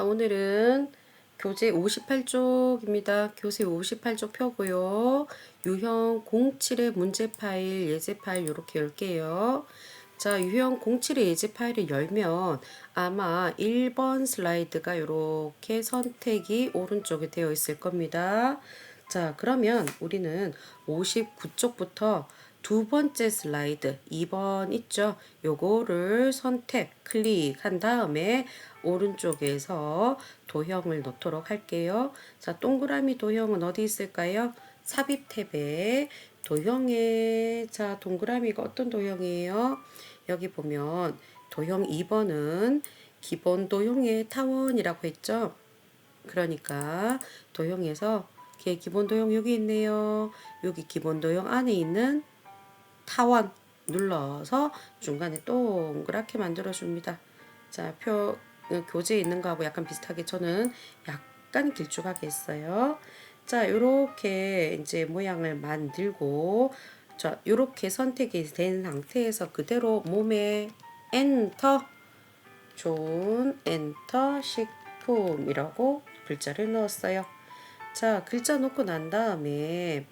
자, 오늘은 교재 58쪽입니다. 교재 58쪽 펴고요. 유형 07의 문제 파일, 예제 파일 이렇게 열게요. 자, 유형 07의 예제 파일을 열면 아마 1번 슬라이드가 이렇게 선택이 오른쪽에 되어 있을 겁니다. 자, 그러면 우리는 59쪽부터 두 번째 슬라이드 2번 있죠? 요거를 선택 클릭한 다음에 오른쪽에서 도형을 넣도록 할게요. 자, 동그라미 도형은 어디 있을까요? 삽입 탭에 도형에 자, 동그라미가 어떤 도형이에요? 여기 보면 도형 2번은 기본 도형의 타원이라고 했죠? 그러니까 도형에서 기본 도형 여기 있네요. 여기 기본 도형 안에 있는 타원 눌러서 중간에 동그랗게 만들어 줍니다. 자, 표 어, 교재에 있는 거하고 약간 비슷하게 저는 약간 길쭉하게 했어요. 자, 요렇게 이제 모양을 만들고 자, 요렇게 선택이 된 상태에서 그대로 몸에 엔터 좋은 엔터 식품이라고 글자를 넣었어요. 자, 글자 놓고 난 다음에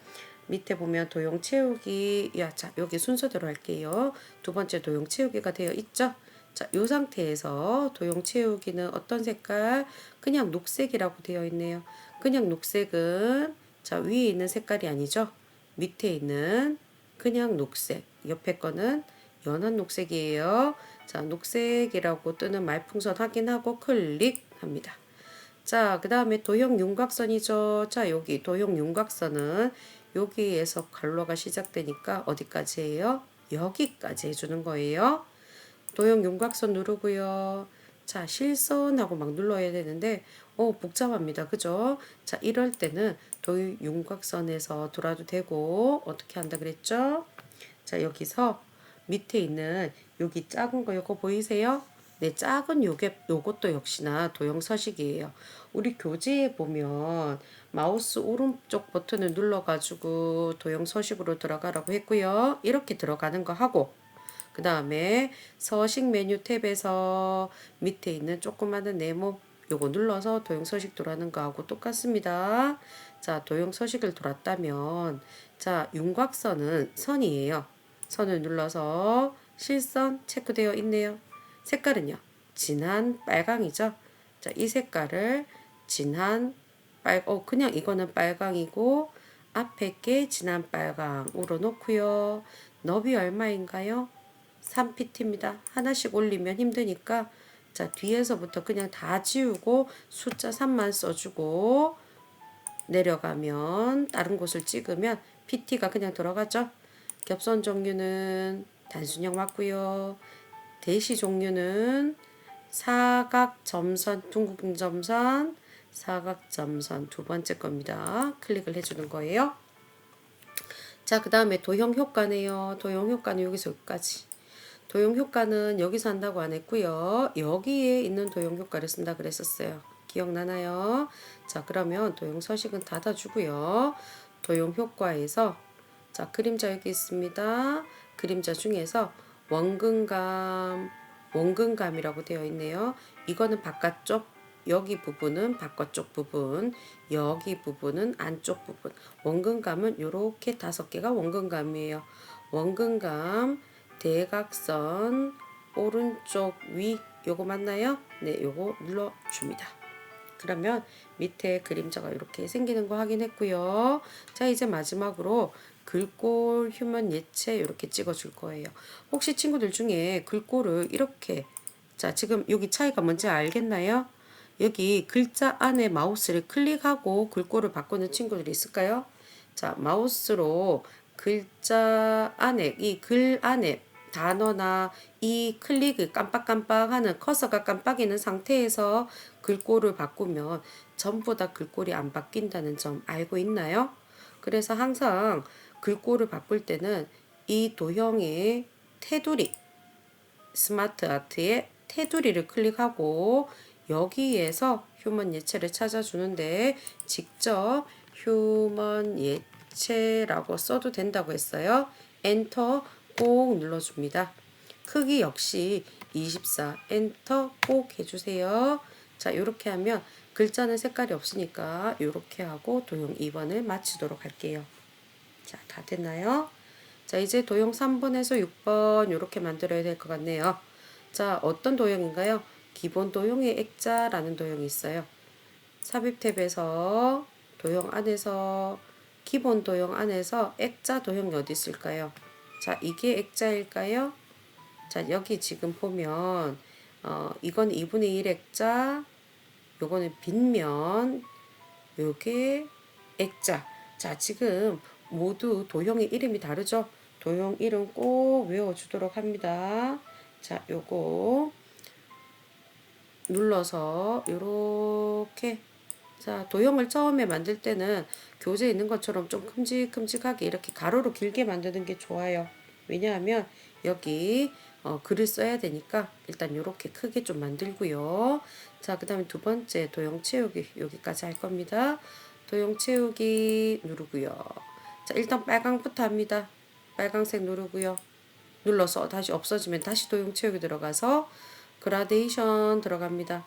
밑에 보면 도형 채우기 야, 자, 여기 순서대로 할게요. 두 번째 도형 채우기가 되어 있죠? 자, 요 상태에서 도형 채우기는 어떤 색깔? 그냥 녹색이라고 되어 있네요. 그냥 녹색은 자, 위에 있는 색깔이 아니죠? 밑에 있는 그냥 녹색. 옆에 거는 연한 녹색이에요. 자, 녹색이라고 뜨는 말풍선 확인하고 클릭합니다. 자, 그 다음에 도형 윤곽선이죠. 자, 여기 도형 윤곽선은 여기에서 갈로가 시작되니까 어디까지예요? 여기까지 해주는 거예요. 도형 윤곽선 누르고요. 자, 실선하고 막 눌러야 되는데, 어, 복잡합니다. 그죠? 자, 이럴 때는 도형 윤곽선에서 돌아도 되고, 어떻게 한다 그랬죠? 자, 여기서 밑에 있는 여기 작은 거 요거 보이세요? 네, 작은 요게 요것도 역시나 도형 서식이에요. 우리 교재에 보면 마우스 오른쪽 버튼을 눌러가지고 도형 서식으로 들어가라고 했고요. 이렇게 들어가는 거 하고 그 다음에 서식 메뉴 탭에서 밑에 있는 조그마한 네모 요거 눌러서 도형 서식 돌아는 거하고 똑같습니다. 자, 도형 서식을 돌았다면 자, 윤곽선은 선이에요. 선을 눌러서 실선 체크되어 있네요. 색깔은요. 진한 빨강이죠. 자, 이 색깔을 진한 빨, 어, 그냥 이거는 빨강이고 앞에 게 진한 빨강으로 놓고요. 너비 얼마인가요? 3pt입니다. 하나씩 올리면 힘드니까 자 뒤에서부터 그냥 다 지우고 숫자 3만 써주고 내려가면 다른 곳을 찍으면 PT가 그냥 들어가죠. 겹선 종류는 단순형 맞고요. 대시 종류는 사각 점선 둥근 점선 사각점선 두 번째 겁니다. 클릭을 해주는 거예요. 자, 그 다음에 도형 효과네요. 도형 효과는 여기서 여기까지. 도형 효과는 여기서 한다고 안 했고요. 여기에 있는 도형 효과를 쓴다 그랬었어요. 기억나나요? 자, 그러면 도형 서식은 닫아주고요. 도형 효과에서 자, 그림자 여기 있습니다. 그림자 중에서 원근감, 원근감이라고 되어 있네요. 이거는 바깥쪽, 여기 부분은 바깥쪽 부분, 여기 부분은 안쪽 부분. 원근감은 이렇게 다섯 개가 원근감이에요. 원근감, 대각선, 오른쪽 위, 요거 맞나요? 네, 요거 눌러줍니다. 그러면 밑에 그림자가 이렇게 생기는 거 확인했고요. 자, 이제 마지막으로 글꼴 휴먼 예체 이렇게 찍어줄 거예요. 혹시 친구들 중에 글꼴을 이렇게 자, 지금 여기 차이가 뭔지 알겠나요? 여기 글자 안에 마우스를 클릭하고 글꼴을 바꾸는 친구들이 있을까요? 자, 마우스로 글자 안에, 이 글 안에 단어나 이 클릭을 깜빡깜빡하는 커서가 깜빡이는 상태에서 글꼴을 바꾸면 전부 다 글꼴이 안 바뀐다는 점 알고 있나요? 그래서 항상 글꼴을 바꿀 때는 이 도형의 테두리, 스마트 아트의 테두리를 클릭하고 여기에서 휴먼 예체를 찾아주는데 직접 휴먼 예체라고 써도 된다고 했어요. 엔터 꼭 눌러줍니다. 크기 역시 24 엔터 꼭 해주세요. 자, 이렇게 하면 글자는 색깔이 없으니까 이렇게 하고 도형 2번을 마치도록 할게요. 자, 다 됐나요? 자, 이제 도형 3번에서 6번 이렇게 만들어야 될 것 같네요. 자, 어떤 도형인가요? 기본 도형의 액자라는 도형이 있어요. 삽입 탭에서 도형 안에서 기본 도형 안에서 액자 도형이 어디 있을까요? 자, 이게 액자일까요? 자, 여기 지금 보면 어, 이건 2분의 1 액자, 요거는 빗면, 요게 액자. 자, 지금 모두 도형의 이름이 다르죠? 도형 이름 꼭 외워주도록 합니다. 자, 요거 눌러서 요렇게 자, 도형을 처음에 만들 때는 교재에 있는 것처럼 좀 큼직큼직하게 이렇게 가로로 길게 만드는 게 좋아요. 왜냐하면 여기 어, 글을 써야 되니까 일단 이렇게 크게 좀 만들고요. 자, 그 다음에 두 번째 도형 채우기 여기까지 할 겁니다. 도형 채우기 누르고요. 자, 일단 빨강부터 합니다. 빨강색 누르고요. 눌러서 다시 없어지면 다시 도형 채우기 들어가서 그라데이션 들어갑니다.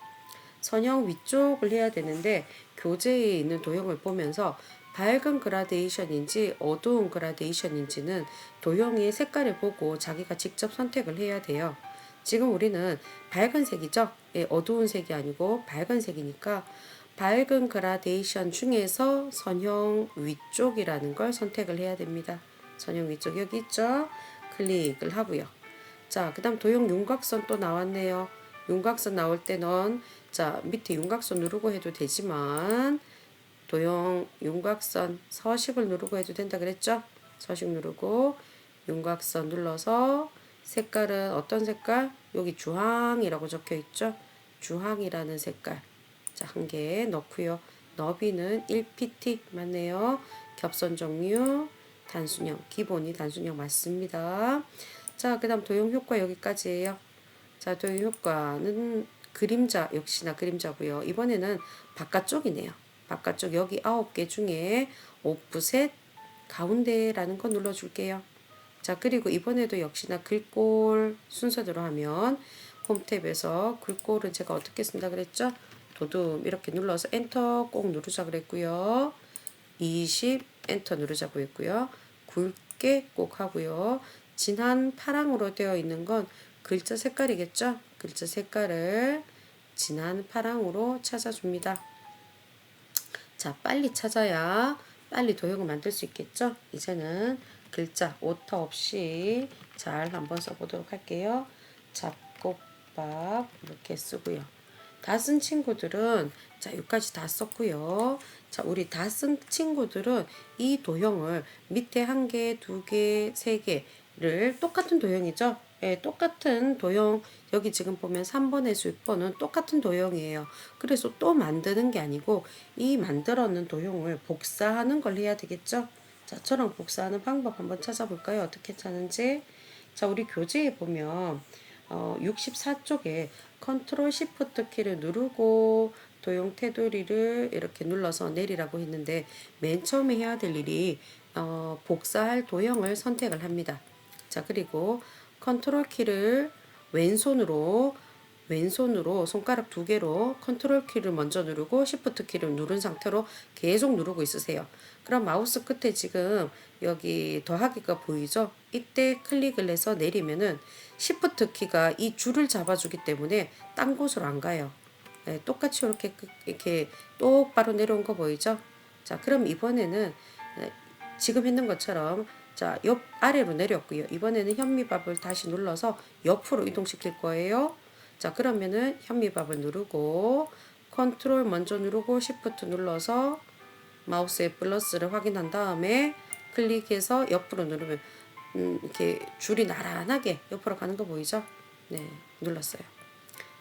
선형 위쪽을 해야 되는데 교재에 있는 도형을 보면서 밝은 그라데이션인지 어두운 그라데이션인지는 도형의 색깔을 보고 자기가 직접 선택을 해야 돼요. 지금 우리는 밝은 색이죠. 예, 어두운 색이 아니고 밝은 색이니까 밝은 그라데이션 중에서 선형 위쪽이라는 걸 선택을 해야 됩니다. 선형 위쪽 여기 있죠. 클릭을 하고요. 자, 그 다음 도형 윤곽선 또 나왔네요. 윤곽선 나올 때는 자 밑에 윤곽선 누르고 해도 되지만 도형 윤곽선 서식을 누르고 해도 된다 그랬죠? 서식 누르고 윤곽선 눌러서 색깔은 어떤 색깔? 여기 주황이라고 적혀 있죠? 주황이라는 색깔. 자, 한 개 넣고요. 너비는 1pt 맞네요. 겹선 종류 단순형 기본이 단순형 맞습니다. 자, 그 다음 도형 효과 여기까지예요. 자, 도형 효과는 그림자 역시나 그림자고요. 이번에는 바깥쪽이네요. 바깥쪽 여기 아홉 개 중에 오프셋 가운데라는 거 눌러줄게요. 자 그리고 이번에도 역시나 글꼴 순서대로 하면 홈탭에서 글꼴은 제가 어떻게 쓴다 그랬죠? 도둠 이렇게 눌러서 엔터 꼭 누르자 그랬고요. 20 엔터 누르자고 했고요. 굵게 꼭 하고요. 진한 파랑으로 되어 있는 건 글자 색깔이겠죠? 글자 색깔을 진한 파랑으로 찾아줍니다. 자, 빨리 찾아야 빨리 도형을 만들 수 있겠죠? 이제는 글자 오타 없이 잘 한번 써보도록 할게요. 잡곡밥 이렇게 쓰고요. 다 쓴 친구들은 자 여기까지 다 썼고요. 자 우리 다 쓴 친구들은 이 도형을 밑에 한 개, 두 개, 세 개 를 똑같은 도형이죠. 예, 똑같은 도형 여기 지금 보면 3번에서 6번은 똑같은 도형이에요. 그래서 또 만드는 게 아니고 이 만들었는 도형을 복사하는 걸 해야 되겠죠. 자, 저랑 복사하는 방법 한번 찾아볼까요? 어떻게 찾는지. 자, 우리 교재에 보면 어, 64쪽에 컨트롤 시프트 키를 누르고 도형 테두리를 이렇게 눌러서 내리라고 했는데 맨 처음에 해야 될 일이 어, 복사할 도형을 선택을 합니다. 자, 그리고 컨트롤 키를 왼손으로 왼손으로 손가락 두 개로 컨트롤 키를 먼저 누르고 시프트 키를 누른 상태로 계속 누르고 있으세요. 그럼 마우스 끝에 지금 여기 더하기가 보이죠? 이때 클릭을 해서 내리면은 시프트 키가 이 줄을 잡아주기 때문에 딴 곳으로 안 가요. 네, 똑같이 이렇게 이렇게 똑바로 내려온 거 보이죠? 자, 그럼 이번에는 네, 지금 했는 것처럼 자, 옆 아래로 내렸고요. 이번에는 현미밥을 다시 눌러서 옆으로 이동시킬 거예요. 자, 그러면은 현미밥을 누르고 컨트롤 먼저 누르고 시프트 눌러서 마우스의 플러스를 확인한 다음에 클릭해서 옆으로 누르면 음, 이렇게 줄이 나란하게 옆으로 가는 거 보이죠? 네, 눌렀어요.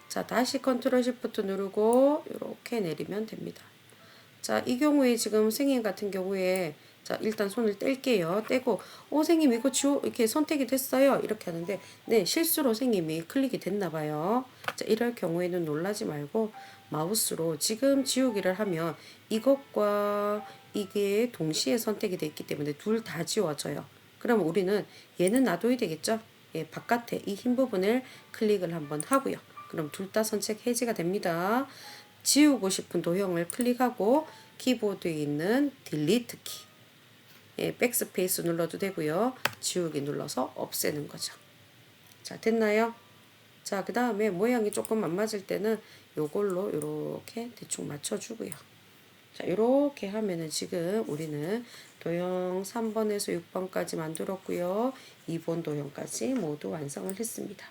자, 다시 컨트롤 시프트 누르고 이렇게 내리면 됩니다. 자, 이 경우에 지금 생인 같은 경우에 자, 일단 손을 뗄게요. 떼고, 오, 어, 선생님, 이거 지워, 이렇게 선택이 됐어요. 이렇게 하는데, 네, 실수로 선생님이 클릭이 됐나봐요. 자, 이럴 경우에는 놀라지 말고, 마우스로 지금 지우기를 하면 이것과 이게 동시에 선택이 됐기 때문에 둘 다 지워져요. 그럼 우리는 얘는 놔둬야 되겠죠? 예, 바깥에 이 흰 부분을 클릭을 한번 하고요. 그럼 둘 다 선택 해제가 됩니다. 지우고 싶은 도형을 클릭하고 키보드에 있는 딜리트 키, 예, 백스페이스 눌러도 되고요. 지우기 눌러서 없애는 거죠. 자, 됐나요? 자, 그 다음에 모양이 조금 안 맞을 때는 요걸로 이렇게 대충 맞춰주고요. 자, 이렇게 하면은 지금 우리는 도형 3번에서 6번까지 만들었고요. 2번 도형까지 모두 완성을 했습니다.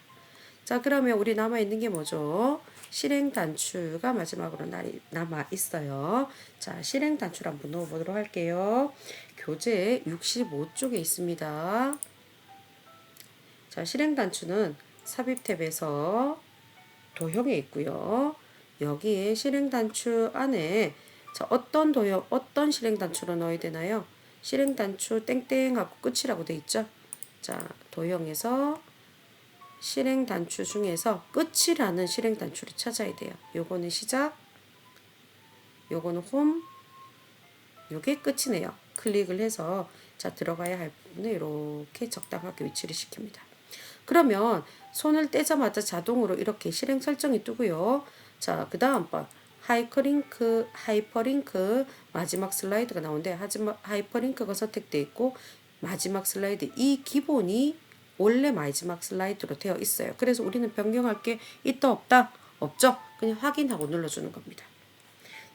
자, 그러면 우리 남아있는 게 뭐죠? 실행 단추가 마지막으로 남아 있어요. 자, 실행 단추 한번 넣어보도록 할게요. 교재 65쪽에 있습니다. 자, 실행 단추는 삽입 탭에서 도형에 있고요. 여기에 실행 단추 안에 자, 어떤 도형, 어떤 실행 단추로 넣어야 되나요? 실행 단추 땡땡하고 끝이라고 돼 있죠. 자, 도형에서 실행 단추 중에서 끝이라는 실행 단추를 찾아야 돼요. 요거는 시작, 요거는 홈, 요게 끝이네요. 클릭을 해서 자 들어가야 할 부분을 이렇게 적당하게 위치를 시킵니다. 그러면 손을 떼자마자 자동으로 이렇게 실행 설정이 뜨고요. 자, 그 다음 번 하이퍼링크, 하이퍼링크 마지막 슬라이드가 나오는데 하지만 하이퍼링크가 선택돼 있고 마지막 슬라이드 이 기본이 원래 마지막 슬라이드로 되어 있어요. 그래서 우리는 변경할 게 있다 없다 없죠. 그냥 확인하고 눌러주는 겁니다.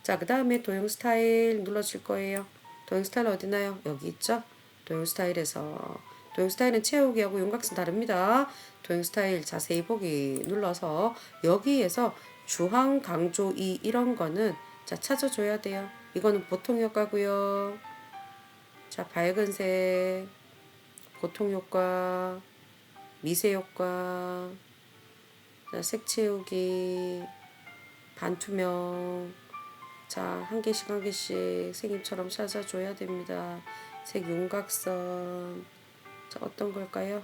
자, 그 다음에 도형 스타일 눌러줄 거예요. 도형 스타일 어디나요? 여기 있죠? 도형 스타일에서 도형 스타일은 채우기하고 윤곽선 다릅니다. 도형 스타일 자세히 보기 눌러서 여기에서 주황, 강조, 이 이런 거는 자 찾아줘야 돼요. 이거는 보통 효과고요. 자 밝은 색, 보통 효과, 미세 효과, 자, 색 채우기, 반투명. 자, 한 개씩 한 개씩 생님처럼 찾아줘야 됩니다. 색 윤곽선. 자, 어떤 걸까요?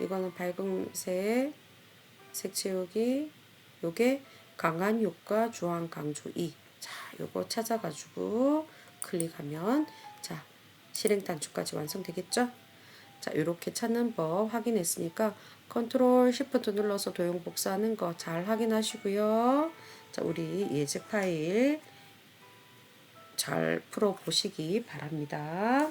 이거는 밝은 색, 색 채우기. 요게 강한 효과, 주황, 강조 2. 자, 요거 찾아가지고 클릭하면 자, 실행 단추까지 완성되겠죠? 자, 이렇게 찾는 법 확인했으니까 컨트롤 시프트 눌러서 도형 복사하는 거 잘 확인하시고요. 자, 우리 예제 파일 잘 풀어 보시기 바랍니다.